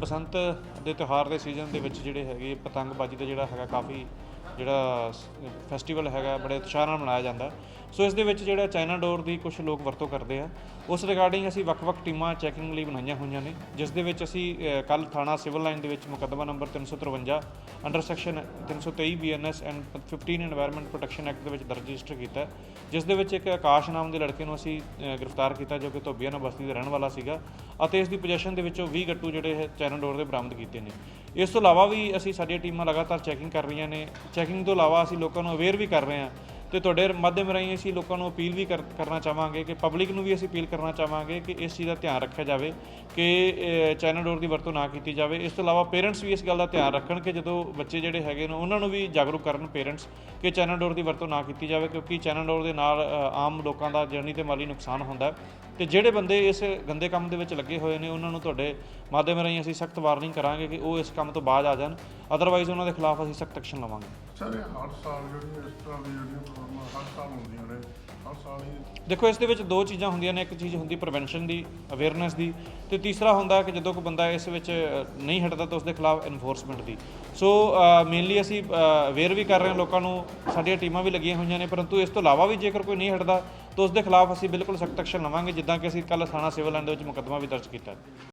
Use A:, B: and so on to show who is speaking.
A: ਬਸੰਤ ਦੇ ਤਿਉਹਾਰ ਦੇ ਸੀਜ਼ਨ ਦੇ ਵਿੱਚ ਜਿਹੜੇ ਹੈਗੇ ਪਤੰਗਬਾਜ਼ੀ ਦਾ ਜਿਹੜਾ ਹੈਗਾ ਕਾਫੀ ਜਿਹੜਾ ਫੈਸਟੀਵਲ ਹੈਗਾ, ਬੜੇ ਉਤਸ਼ਾਹ ਨਾਲ ਮਨਾਇਆ ਜਾਂਦਾ। ਸੋ ਇਸ ਦੇ ਵਿੱਚ ਜਿਹੜਾ ਚਾਈਨਾ ਡੋਰ ਦੀ ਕੁਝ ਲੋਕ ਵਰਤੋਂ ਕਰਦੇ ਆ, ਉਸ ਰਿਗਾਰਡਿੰਗ ਅਸੀਂ ਵੱਖ-ਵੱਖ ਟੀਮਾਂ ਚੈਕਿੰਗ ਲਈ ਬਣਾਈਆਂ ਹੋਈਆਂ ਨੇ, ਜਿਸ ਦੇ ਵਿੱਚ ਅਸੀਂ ਕੱਲ ਥਾਣਾ ਸਿਵਲ ਲਾਈਨ ਦੇ ਵਿੱਚ ਮੁਕੱਦਮਾ number 353 under section 323 BNS and 15 environment protection act ਦੇ ਵਿੱਚ ਦਰਜ ਰਜਿਸਟਰ ਕੀਤਾ, ਜਿਸ ਦੇ ਵਿੱਚ ਇੱਕ ਆਕਾਸ਼ ਨਾਮ ਦੇ ਲੜਕੇ ਨੂੰ ਅਸੀਂ ਗ੍ਰਿਫਤਾਰ ਕੀਤਾ, ਜੋ ਕਿ ਧੋਬੀਆਂ ਨਾਲ ਬਸਤੀ ਦੇ ਰਹਿਣ ਵਾਲਾ ਸੀਗਾ, ਅਤੇ ਇਸ ਦੀ ਪੋਜੀਸ਼ਨ ਦੇ ਵਿੱਚੋਂ 20 ਗੱਟੂ ਜਿਹੜੇ ਚਾਈਨਾ ਡੋਰ ਦੇ ਬਰਾਮਦ ਕੀਤੇ ਨੇ। ਇਸ ਤੋਂ ਇਲਾਵਾ ਵੀ ਅਸੀਂ ਸਾਡੀਆਂ ਟੀਮਾਂ ਲਗਾਤਾਰ ਚੈਕਿੰਗ ਕਰ ਰਹੀਆਂ ਨੇ ਚੈਕਿੰਗ ਤੋਂ ਇਲਾਵਾ ਅਸੀਂ ਲੋਕਾਂ ਨੂੰ ਅਵੇਅਰ ਵੀ ਕਰ ਰਹੇ ਹਾਂ ਤੇ ਤੁਹਾਡੇ ਮਾਧਿਅਮ ਰਾਹੀਂ ਅਸੀਂ ਲੋਕਾਂ ਨੂੰ ਅਪੀਲ ਵੀ ਕਰ- ਕਰਨਾ ਚਾਹਾਂਗੇ ਕਿ ਪਬਲਿਕ ਨੂੰ ਵੀ ਅਸੀਂ ਅਪੀਲ ਕਰਨਾ ਚਾਹਾਂਗੇ ਕਿ ਇਸ ਚੀਜ਼ ਦਾ ਧਿਆਨ ਰੱਖਿਆ ਜਾਵੇ ਕਿ ਅ, ਚਾਈਨਾ ਡੋਰ ਦੀ ਵਰਤੋਂ ਨਾ ਕੀਤੀ ਜਾਵੇ। ਇਸ ਤੋਂ ਇਲਾਵਾ ਪੇਰੈਂਟਸ ਵੀ ਇਸ ਗੱਲ ਦਾ ਧਿਆਨ ਰੱਖਣ ਕਿ ਜਦੋਂ ਬੱਚੇ ਜਿਹੜੇ ਹੈਗੇ ਨੇ ਉਹਨਾਂ ਨੂੰ ਵੀ ਜਾਗਰੂਕ ਕਰਨ ਪੇਰੈਂਟਸ ਕਿ ਚਾਈਨਾ ਡੋਰ ਦੀ ਵਰਤੋਂ ਨਾ ਕੀਤੀ ਜਾਵੇ ਕਿਉਂਕਿ ਚਾਈਨਾ ਡੋਰ ਦੇ ਨਾਲ ਆਮ ਲੋਕਾਂ ਦਾ ਜਰਨੀ ਤੇ ਮਾਲੀ ਨੁਕਸਾਨ ਹੁੰਦਾ ਹੈ। ਤੇ ਜਿਹੜੇ ਬੰਦੇ ਇਸ ਗੰਦੇ ਕੰਮ ਦੇ ਵਿੱਚ ਲੱਗੇ ਹੋਏ ਨੇ ਉਹਨਾਂ ਨੂੰ ਤੁਹਾਡੇ ਮਾਧਿਅਮ ਰਾਹੀਂ ਅਸੀਂ ਸਖਤ ਵਾਰਨਿੰਗ ਕਰਾਂਗੇ ਕਿ ਉਹ ਇਸ ਕੰਮ ਤੋਂ ਬਾਅਦ ਆ ਜਾਣ। ਅਦਰਵਾਈਜ਼ ਉਹਨਾਂ ਦੇ ਖਿਲਾਫ ਅਸੀਂ ਸਖਤ ਐਕਸ਼ਨ ਲਵਾਂਗੇ।
B: ਸਰ ਇਹ ਹਰ ਸਾਲ ਜਿਹੜੀਆਂ ਇਸ ਤਰ੍ਹਾਂ ਦੀ ਜਿਹੜੀਆਂ ਪ੍ਰੋਬਲਮਾਂ ਹਰ ਸਾਲ ਹੁੰਦੀਆਂ ਨੇ ਹਰ ਸਾਲ ਹੀ
A: ਦੇਖੋ ਇਸ ਦੇ ਵਿੱਚ ਦੋ ਚੀਜ਼ਾਂ ਹੁੰਦੀਆਂ ਨੇ ਇੱਕ ਚੀਜ਼ ਹੁੰਦੀ ਪ੍ਰੀਵੈਂਸ਼ਨ ਦੀ ਅਵੇਅਰਨੈਸ ਦੀ ਤੇ ਤੀਸਰਾ ਹੁੰਦਾ ਕਿ ਜਦੋਂ ਕੋਈ ਬੰਦਾ ਇਸ ਵਿੱਚ ਨਹੀਂ ਹਟਦਾ ਤਾਂ ਉਸ ਦੇ ਖਿਲਾਫ ਐਨਫੋਰਸਮੈਂਟ ਦੀ। ਸੋ ਮੇਨਲੀ ਅਸੀਂ ਅਵੇਅਰ ਵੀ ਕਰ ਰਹੇ ਹਾਂ ਲੋਕਾਂ ਨੂੰ ਸਾਡੀਆਂ ਟੀਮਾਂ ਵੀ ਲੱਗੀਆਂ ਹੋਈਆਂ ਨੇ ਪਰੰਤੂ ਇਸ ਤੋਂ ਇਲਾਵਾ ਵੀ ਜੇਕਰ ਕੋਈ ਨਹੀਂ ਹਟਦਾ ਤਾਂ ਉਸ ਦੇ ਖਿਲਾਫ ਅਸੀਂ ਬਿਲਕੁਲ ਸਖਤ ਐਕਸ਼ਨ ਲਵਾਂਗੇ ਜਿੱਦਾਂ ਕਿ ਅਸੀਂ ਕੱਲ ਥਾਣਾ ਸਿਵਲ ਲਾਈਨ ਦੇ ਵਿੱਚ ਮੁਕੱਦਮਾ ਵੀ ਦਰਜ ਕੀਤਾ। ਹੈ